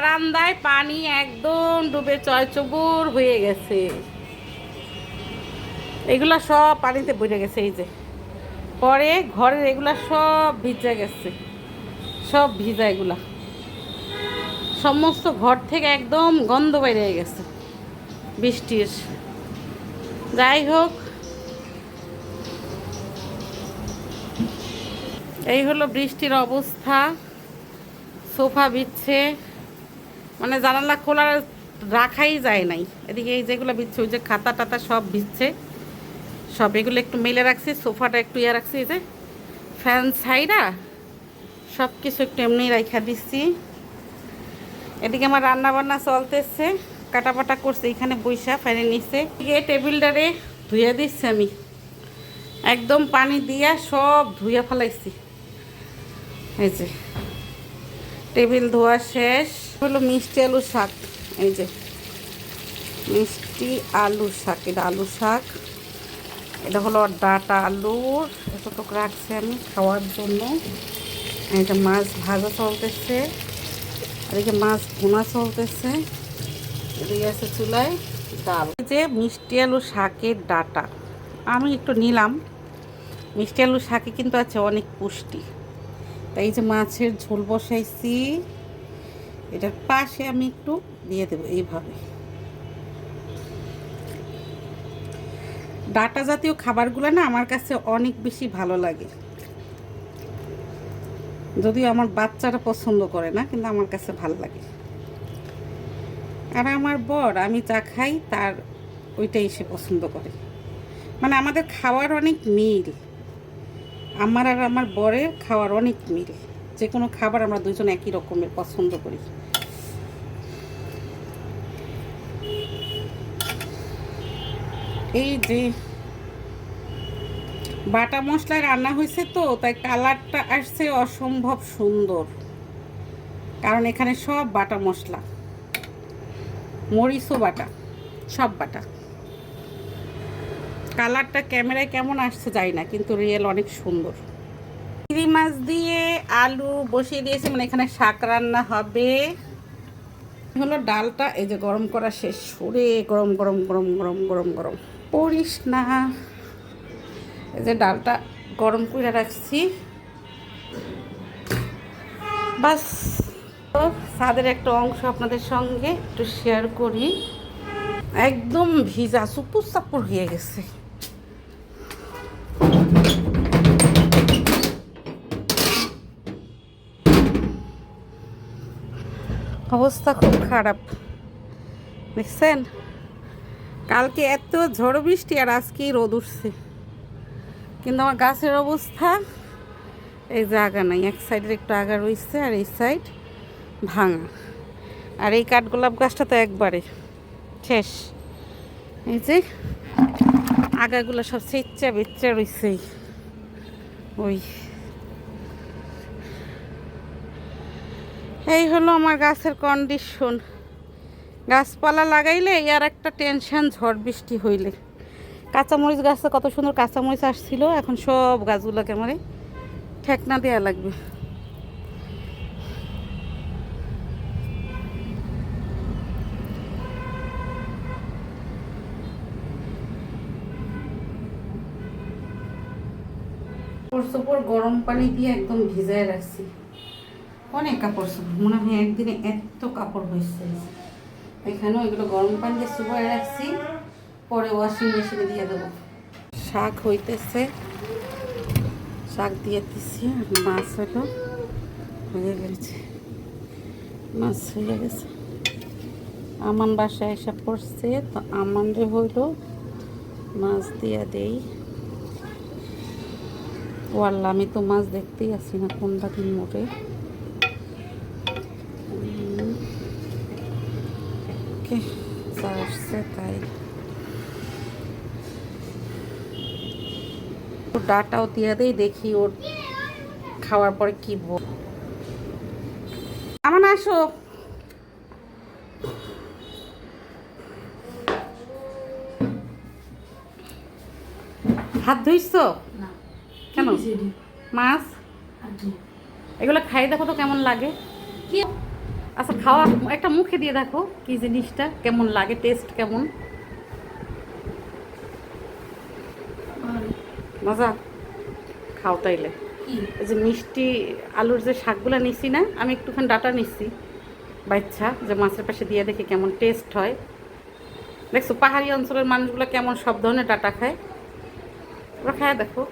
বারান্দায় পানি একদম ডুবে চয়চবুর হয়ে গেছে। এগুলা সব পানিতে ভরে গেছে, এই যে। পরে ঘরের এগুলা সব ভিজে গেছে। সব ভিজা এগুলা। সমস্ত ঘর থেকে একদম গন্ধ বাইরে গেছে বৃষ্টির। যাই হোক, এই হলো বৃষ্টির অবস্থা। সোফা বিচ্ছে মানে জানালা খোলা রাখাই যায় নাই। এদিকে এই যেগুলো বিচ্ছে, ওই যে খাতা টাতা সব বিচ্ছে। সব এগুলো একটু মেলে রাখছি, সোফাটা একটু ইয়ে রাখছি, এই যে ফ্যান সাইডা সব কিছু একটু এমনি রাখা দিচ্ছি। এদিকে আমার রান্না বান্না চলতেছে, কাটাপাটা করছে, এখানে বৈশা ফ্যানের নিচে। এদিকে টেবিলটারে ধুয়ে দিচ্ছি আমি। একদম পানি দিয়া সব ধুয়ে ফেলাইছি। এই যে টেবিল ধোয়া শেষ। হলো মিষ্টি আলু শাক। এই যে, মিষ্টি আলু শাক, এটা আলু শাক। এটা হলো ডাটা আলুর, এতটুক রাখছি আমি খাওয়ার জন্য। এটা মাছ ভাজা চলতেছে এদিকে মাছ ভুনা চলতেছে। এদিকে আছে চুলায় ডাল। যে মিষ্টি আলু শাকের ডাটা। আমি একটু নিলাম। মিষ্টি আলু শাকে কিন্তু আছে অনেক পুষ্টি। তাই যে মাছের ঝোল বসাইছি। এটার পাশে আমি একটু দিয়ে দেবো এইভাবে। ডাটা জাতীয় খাবারগুলো না আমার কাছে অনেক বেশি ভালো লাগে। যদিও আমার বাচ্চারা পছন্দ করে না, কিন্তু আমার কাছে ভালো লাগে। আর আমার বর, আমি যা খাই, তার ওইটাই সে পছন্দ করে। মানে আমাদের খাওয়ার অনেক মিল। আমার আর আমার বরের খাওয়ার অনেক মিল। যে কোনো খাবার আমরা দুজন একই রকমের পছন্দ করি। এই যে বাটা মশলায় রান্না হয়েছে তো, তাই কালারটা আসছে অসম্ভব সুন্দর। কারণ এখানে সব বাটা মশলা। মরিচও বাটা, সব বাটা। কালারটা ক্যামেরায় কেমন আসছে যাই না, কিন্তু রিয়েল অনেক সুন্দর। চিংড়ি মাছ দিয়ে আলু বসিয়ে দিয়েছে মানে এখানে শাক রান্না হবে। হলো ডালটা, এই যে গরম করা শেষ। সরে গরম গরম গরম গরম গরম গরম। পড়িস না। এই যে ডালটা গরম করে রাখছি। বাস স্বাদের একটা অংশ আপনাদের সঙ্গে একটু শেয়ার করি। একদম ভিজা, সুপুর সাপুর হয়ে গেছে। অবস্থা খুব খারাপ। দেখছেন? কালকে এত ঝড় বৃষ্টি আর আজকেই রোদ উঠছে। কিন্তু আমার গাছের অবস্থা, এই যে আগা নাই, এক সাইডের একটু আগা রয়েছে আর এই সাইড ভাঙা। আর এই কাঠগোলাপ গাছটা তো একবারে শেষ। এই যে আগাগুলো সব সেচ্চা বেচ্চা রয়েছে ওই। এই হলো আমার গাছের কন্ডিশন গাছপালা লাগাইলে আর একটা টেনশন, ঝড় বৃষ্টি হইলে। কাঁচামরিচ গাছে কত সুন্দর কাঁচামরিচ আসছিল, এখন সব গাছগুলোকে আমারে ঠেকনা দেওয়া লাগবে। গরম পানি দিয়ে একদম ভিজায় রাখছি। অনেক কাপড় মনে হয় একদিনে এত কাপড় হয়েছে। এখানেও এগুলো গরম পানি দিয়ে শুকায় রাখছি। পরে ওয়াশিং মেশিনে দিয়ে দেবো। শাক হইতেছে। শাক দিয়ে দিচ্ছি মাছ হলো। হয়ে গেছে। মাছ হয়ে গেছে। আমান বাসায় এসে পড়ছে। তো আমানরে হইল মাছ দিয়া দেই। ও আল্লাহ আমি তো মাছ দেখতেই আছি না, কোনটা দিন মোটে ওকে যা আসছে তাই ডাটাও দিয়ে দেই দেখি ওর খাওয়ার পরে কি বল। আমার আসো হাত ধুইছো? কেন? মাছ? এগুলো খাই দেখো তো কেমন লাগে। কি? আচ্ছা খাওয়া একটা মুখে দিয়ে দেখো কি জিনিসটা কেমন লাগে টেস্ট কেমন? মজা? খাও তাইলে। এই যে মিষ্টি আলুর যে শাকগুলো নিছি না আমি একটুখানি ডাটা নিচ্ছি বাচ্চা যে মাছের পাশে দিয়ে দেখি কেমন টেস্ট হয়। দেখছ পাহাড়ি অঞ্চলের মানুষগুলো কেমন সব ধরনের ডাটা খায়। ওরা খায় দেখো।